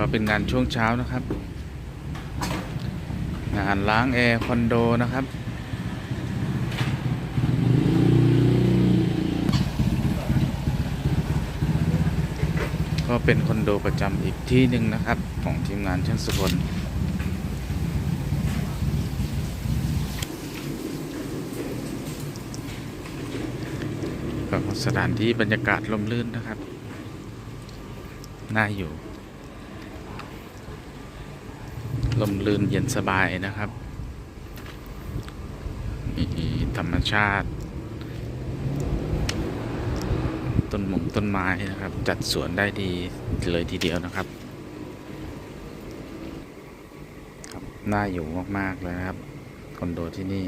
ก็เป็นงานช่วงเช้านะครับ งานล้างแอร์คอนโดนะครับก็เป็นคอนโดประจำอีกที่หนึ่งนะครับ ของทีมงานช่างสุพลก็สถานที่บรรยากาศลมลื่นนะครับ น่าอยู่ ลมลื่นเย็นสบายนะครับมีธรรมชาติ ต้นหมงต้นไม้นะครับ จัดสวนได้ดีเลยทีเดียวนะครับครับน่าอยู่มาก ๆ เลยนะครับคอนโดที่นี่